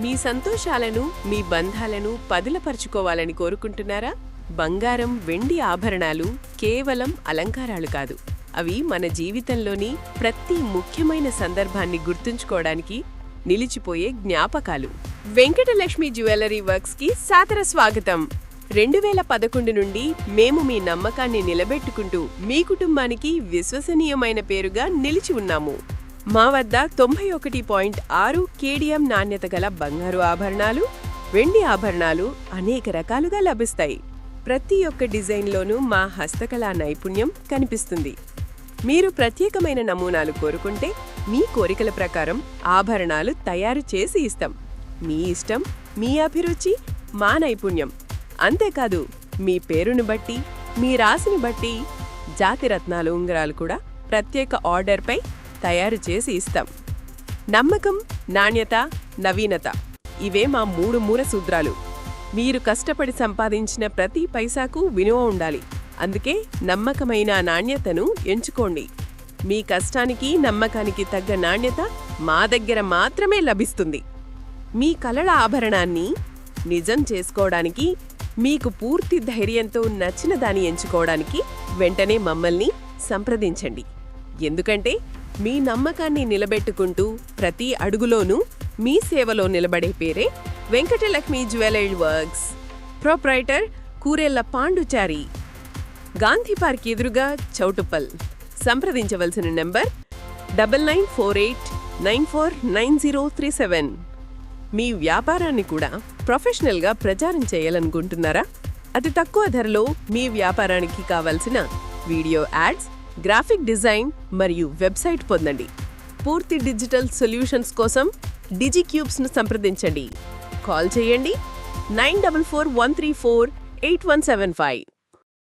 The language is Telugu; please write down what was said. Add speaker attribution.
Speaker 1: మీ సంతోషాలను మీ బంధాలను పదిలపరుచుకోవాలని కోరుకుంటున్నారా? బంగారం వెండి ఆభరణాలు కేవలం అలంకారాలు కాదు. అవి మన జీవితంలోని ప్రతి ముఖ్యమైన సందర్భాన్ని గుర్తుంచుకోవడానికి నిలిచిపోయే జ్ఞాపకాలు. వెంకటలక్ష్మి జ్యువెలరీ వర్క్స్కి సాదర స్వాగతం. రెండు వేల పదకొండు నుండి మేము మీ నమ్మకాన్ని నిలబెట్టుకుంటూ మీ కుటుంబానికి విశ్వసనీయమైన పేరుగా నిలిచి ఉన్నాము. మా వద్ద తొంభై ఒకటి పాయింట్ ఆరు కేడిఎం నాణ్యత గల బంగారు ఆభరణాలు వెండి ఆభరణాలు అనేక రకాలుగా లభిస్తాయి. ప్రతి ఒక్క డిజైన్లోనూ మా హస్తకళా నైపుణ్యం కనిపిస్తుంది. మీరు ప్రత్యేకమైన నమూనాలు కోరుకుంటే మీ కోరికల ప్రకారం ఆభరణాలు తయారు చేసి ఇస్తాం. మీ ఇష్టం మీ అభిరుచి మా నైపుణ్యం. అంతేకాదు మీ పేరును బట్టి మీ రాశిని బట్టి జాతిరత్నాలు ఉంగరాలు కూడా ప్రత్యేక ఆర్డర్పై తయారు చేసి ఇస్తాం. నమ్మకం నాణ్యత నవీనత ఇవే మా మూడు మూల సూత్రాలు. మీరు కష్టపడి సంపాదించిన ప్రతి పైసాకు విలువ ఉండాలి. అందుకే నమ్మకమైన నాణ్యతను ఎంచుకోండి. మీ కష్టానికి నమ్మకానికి తగ్గ నాణ్యత మా దగ్గర మాత్రమే లభిస్తుంది. మీ కలల ఆభరణాన్ని నిజం చేసుకోవడానికి మీకు పూర్తి ధైర్యంతో నచ్చిన దాన్ని ఎంచుకోవడానికి వెంటనే మమ్మల్ని సంప్రదించండి. ఎందుకంటే మీ నమ్మకాన్ని నిలబెట్టుకుంటూ ప్రతి అడుగులోనూ మీ సేవలో నిలబడే పేరే Venkatalakshmi jewellery works. Proprietor Kurella Panduchari. Gandhi park ఎదురుగా చౌటుప్పల్. సంప్రదించవలసిన number double nine four eight nine four nine zero three seven. మీ వ్యాపారాన్ని కూడా ప్రొఫెషనల్గా ప్రచారం చేయాలనుకుంటున్నారా? అతి తక్కువ ధరలో మీ వ్యాపారానికి కావలసిన వీడియో యాడ్స్ గ్రాఫిక్ డిజైన్ మరియు వెబ్సైట్ పొందండి. పూర్తి డిజిటల్ సొల్యూషన్స్ కోసం డిజిక్యూబ్స్ను సంప్రదించండి. కాల్ చేయండి nine double four one three four eight one seven five.